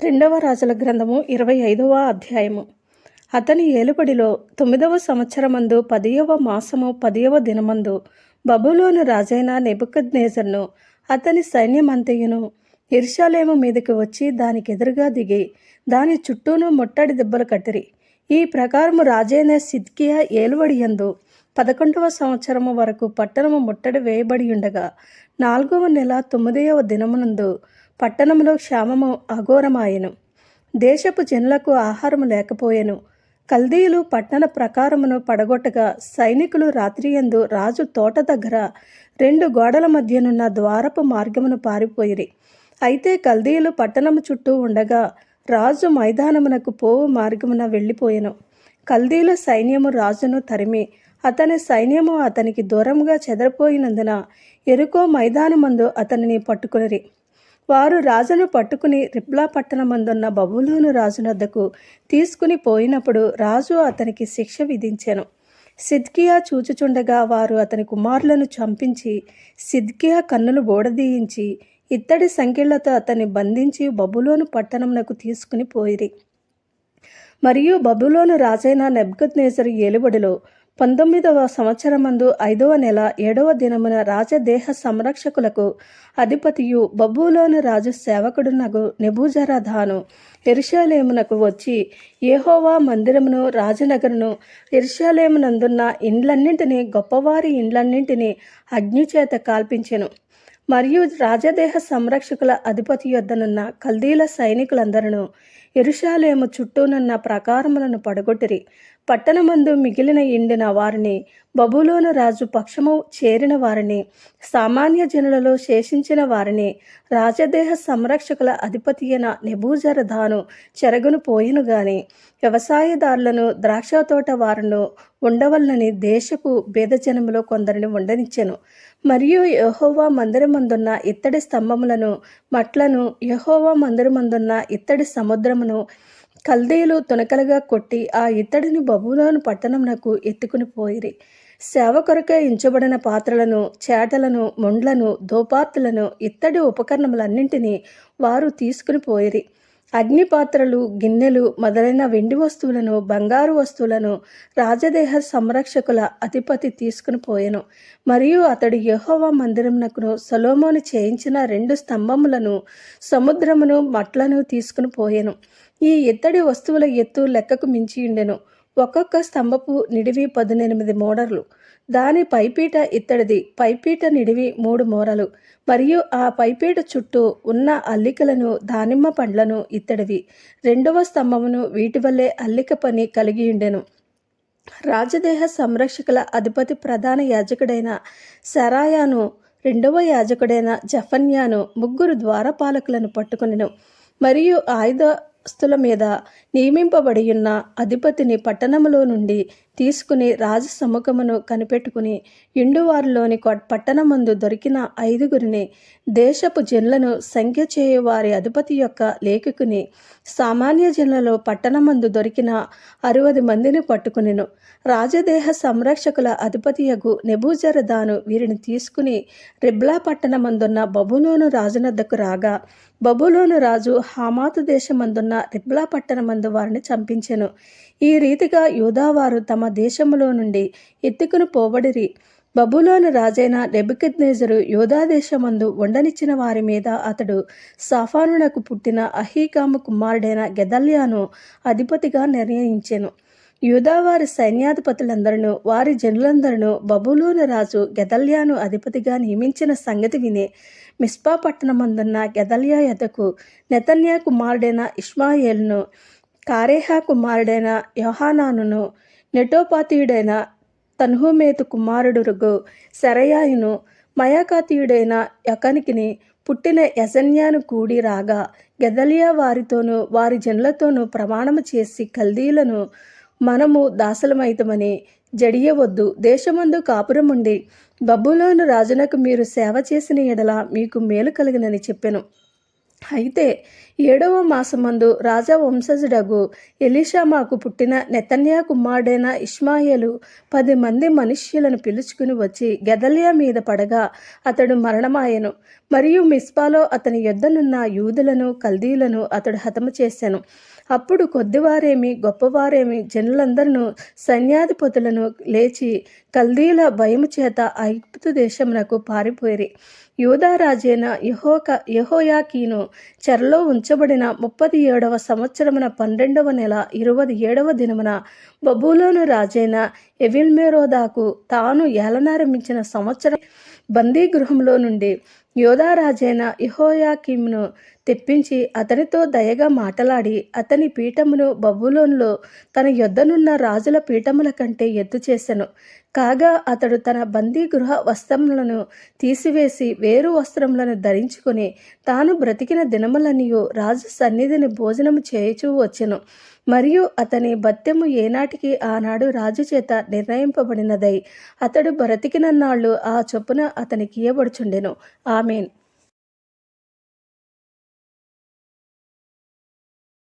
రెండవ రాజుల గ్రంథము ఇరవై ఐదవ అధ్యాయము. అతని ఏలుబడిలో తొమ్మిదవ సంవత్సరమందు పదియవ మాసము పదియవ దినమందు బబులోను రాజైన నెబుకద్నేజర్ను అతని సైన్యమంతయును ఇర్షాలేము మీదకి వచ్చి దానికి ఎదురుగా దిగి దాని చుట్టూను ముట్టడి దెబ్బలు కట్టిరి. ఈ ప్రకారము రాజైన సిద్కియా ఏలుబడి ఎందు పదకొండవ సంవత్సరము వరకు పట్టణము ముట్టడి వేయబడి ఉండగా నాలుగవ నెల తొమ్మిదవ దినమునందు పట్టణంలో క్షామము అఘోరమాయెను. దేశపు జనులకు ఆహారము లేకపోయెను. కల్దీయులు పట్టణ ప్రకారమును పడగొట్టగా సైనికులు రాత్రియందు రాజు తోట దగ్గర రెండు గోడల మధ్యనున్న ద్వారపు మార్గమును పారిపోయిరి. అయితే కల్దీయులు పట్టణము చుట్టూ ఉండగా రాజు మైదానమునకు పోవు మార్గమున వెళ్ళిపోయెను. కల్దీల సైన్యము రాజును తరిమి అతని సైన్యము అతనికి దూరంగా చెదరిపోయినందున ఎరుకో మైదానమందు అతనిని పట్టుకునిరి. వారు రాజును పట్టుకుని రిప్లా పట్టణమందున్న బబులోను రాజునద్దకు తీసుకుని పోయినప్పుడు రాజు అతనికి శిక్ష విధించెను. సిద్కియా చూచుచుండగా వారు అతని కుమారులను చంపించి సిద్కియా కన్నులు బోడదీయించి ఇత్తడి సంఖ్యలతో అతన్ని బంధించి బబులోను పట్టణంనకు తీసుకుని పోయిరి. మరియు బబులోను రాజైన నెబ్గద్నేజరు ఏలుబడిలో పంతొమ్మిదవ సంవత్సరమందు ఐదవ నెల ఏడవ దినమున రాజదేహ సంరక్షకులకు అధిపతియు బబులోను రాజు సేవకుడునగు నెబూజరధాను ఎరుషాలేమునకు వచ్చి ఏహోవా మందిరమును రాజనగరును ఎరుషాలేమునందున్న ఇండ్లన్నింటినీ గొప్పవారి ఇండ్లన్నింటినీ అగ్నిచేత కాల్పించెను. మరియు రాజదేహ సంరక్షకుల అధిపతి యొద్దనున్న కల్దీల సైనికులందరూ ఎరుషాలేము చుట్టూనున్న ప్రకారములను పడగొట్టిరి. పట్టణమందు మిగిలిన ఎండిన వారిని బబులోను రాజు పక్షము చేరిన వారిని సామాన్య జనులలో శేషించిన వారిని రాజదేహ సంరక్షకుల అధిపతి అయిన నెబూజరధాను చెరగును పోయిను గాని వ్యవసాయదారులను ద్రాక్ష తోట వారును ఉండవలనని దేశపు భేదజనములో కొందరిని ఉండనిచ్చెను. మరియు యహోవా మందిరమందున్న ఇత్తడి స్తంభములను మట్లను యహోవా మందిరమందున్న ఇత్తడి సముద్రమును కల్దీలు తునకలుగా కొట్టి ఆ ఇత్తడిని బబులోను పట్టణంనకు ఎత్తుకుని పోయిరి. సేవ కొరకే ఇంచబడిన పాత్రలను చేటలను మొండ్లను దోపాత్తులను ఇత్తడి ఉపకరణములన్నింటినీ వారు తీసుకుని పోయిరి. అగ్నిపాత్రలు గిన్నెలు మొదలైన వెండి వస్తువులను బంగారు వస్తువులను రాజదేహ సంరక్షకుల అధిపతి తీసుకుని పోయెను. మరియు అతడు యహోవా మందిరమునకును సొలోమోను చేయించిన రెండు స్తంభములను సముద్రమును మట్లను తీసుకుని పోయెను. ఈ ఇత్తడి వస్తువుల ఎత్తు లెక్కకు మించి ఉండెను. ఒక్కొక్క స్తంభపు నిడివి పదునెనిమిది మోడర్లు. దాని పైపీట ఇత్తడిది పైపీట నిడివి మూడు మోరలు. మరియు ఆ పైపీట చుట్టూ ఉన్న అల్లికలను దానిమ్మ పండ్లను ఇత్తడివి. రెండవ స్తంభమును వీటి వల్లే అల్లిక పని కలిగి ఉండెను. రాజదేహ సంరక్షకుల అధిపతి ప్రధాన యాజకుడైన సరాయాను రెండవ యాజకుడైన జఫన్యాను ముగ్గురు ద్వారపాలకులను పట్టుకునెను. మరియు ఆయుధ ఆయుధస్తుల మీద నియమింపబడి ఉన్న అధిపతిని పట్టణములో నుండి తీసుకుని రాజు సముఖమును కనిపెట్టుకుని ఇండువారిలోని పట్టణమందు దొరికిన ఐదుగురిని దేశపు జనులను సంఖ్య చేయు వారి అధిపతి యొక్క లేఖకుని సామాన్య జనులలో పట్టణమందు దొరికిన అరవది మందిని పట్టుకునిను. రాజదేహ సంరక్షకుల అధిపతియగు నెబూజరదాను వీరిని తీసుకుని రిబ్లా పట్టణమందున్న బబులోను రాజునద్దకు రాగా బబులోను రాజు హామాతు దేశమందున్న రిబ్లా పట్టణమందు వారిని చంపించెను. ఈ రీతిగా యూదావారు తమ దేశములో నుండి ఎత్తుకుని పోబడిరి. బబులోను రాజైన నెబుకెద్నేజరు యోధాదేశమందు ఉండనిచ్చిన వారి మీద అతడు సాఫానునకు పుట్టిన అహీకాము కుమారుడైన గెదల్యాను అధిపతిగా నిర్ణయించెను. యూదావారి సైన్యాధిపతులందరూ వారి జనులందరూ బబులోను రాజు గెదల్యాను అధిపతిగా నియమించిన సంగతి విని మిస్పా పట్టణమందున్న గెదల్యా యతకు నెతన్యా కుమారుడైన ఇష్మాయేల్ను కారేహా కుమారుడైన యోహానానును నెటోపాతీయుడైన తన్హుమేతు కుమారుడురుగు శరయాయును మయాకాతీయుడైన యకనికిని పుట్టిన యజన్యాను కూడి రాగా గెదలియా వారితోనూ వారి జనులతోనూ ప్రమాణము చేసి కల్దీలను మనము దాసలమైతమని జడియవద్దు దేశమందు కాపురముండి బబ్బులోను రాజునకు మీరు సేవ చేసిన ఎడల మీకు మేలు కలిగినని చెప్పెను. అయితే ఏడవ మాసమందు రాజవంశజుడగు ఎలీషామాకు పుట్టిన నెతన్యా కుమారుడైన ఇష్మాయేలు పది మంది మనుష్యులను పిలుచుకుని వచ్చి గెదలియా మీద పడగా అతడు మరణమాయెను. మరియు మిస్పాలో అతని యొద్దనున్న యూదులను కల్దీలను అతడు హతము చేశాను అప్పుడు కొద్దివారేమి గొప్పవారేమి జనులందరూ సైన్యాధిపతులను లేచి కల్దీల భయము చేత ఐగుప్తు దేశమునకు పారిపోయిరి. యూదారాజైన యహోక యహోయాకీను చెరలో ఉంచబడిన ముప్పది ఏడవ సంవత్సరమున పన్నెండవ నెల ఇరవై ఏడవ దినమున బబులోను రాజైన ఎవిల్మెరోదాకు తాను ఏలనారంభించిన సంవత్సరం బందీ గృహంలో నుండి యోధారాజైన ఇహోయాకిమ్ను తెప్పించి అతనితో దయగా మాటలాడి అతని పీఠమును బబులోన్లో తన యొద్దనున్న రాజుల పీఠముల కంటే ఎత్తు చేశాను కాగా అతడు తన బందీ గృహ వస్త్రములను తీసివేసి వేరు వస్త్రములను ధరించుకొని తాను బ్రతికిన దినములనియు రాజు సన్నిధిని భోజనము చేయుచూ వచ్చెను. మరియు అతని భత్యము ఏనాటికి ఆనాడు రాజు చేత నిర్ణయింపబడినదై అతడు బ్రతికిన నాళ్ళు ఆ చొప్పున అతనికి ఇయ్యబడుచుండెను. ఆమెన్.